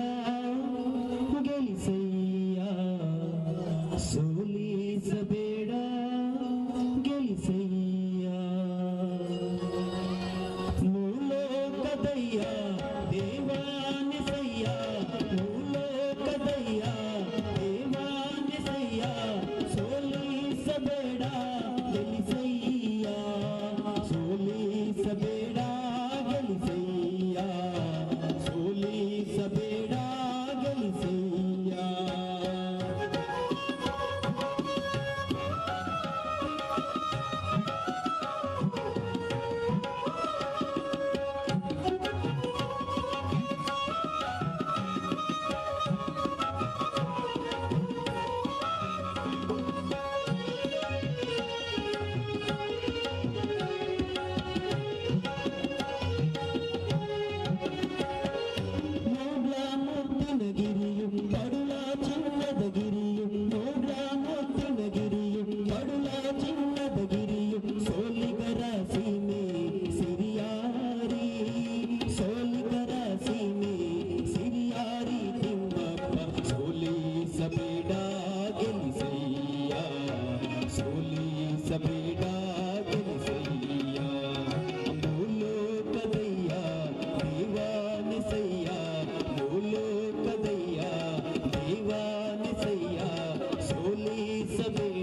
love. Thank you. Madhura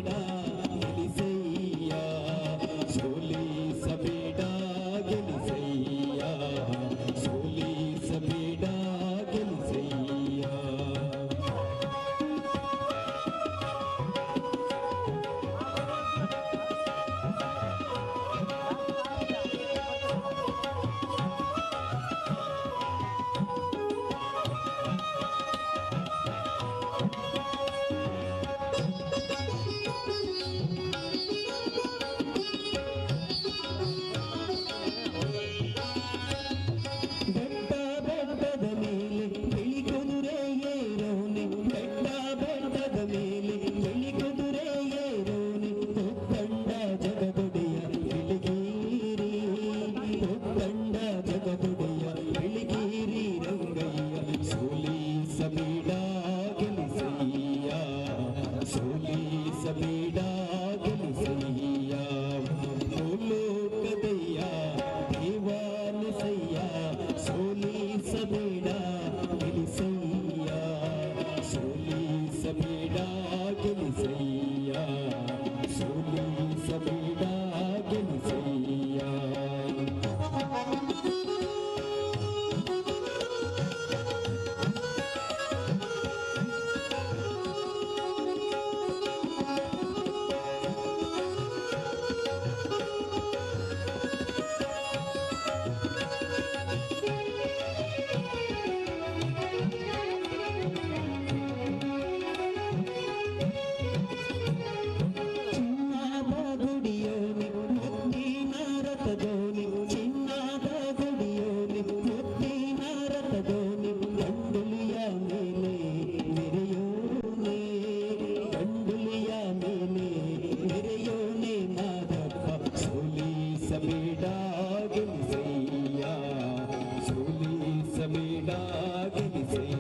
మేలి వెలిగుదురే ఏరోని తొత్తండ జగదుడియ వెలిగీరి తొత్తండ జగదుడి I've been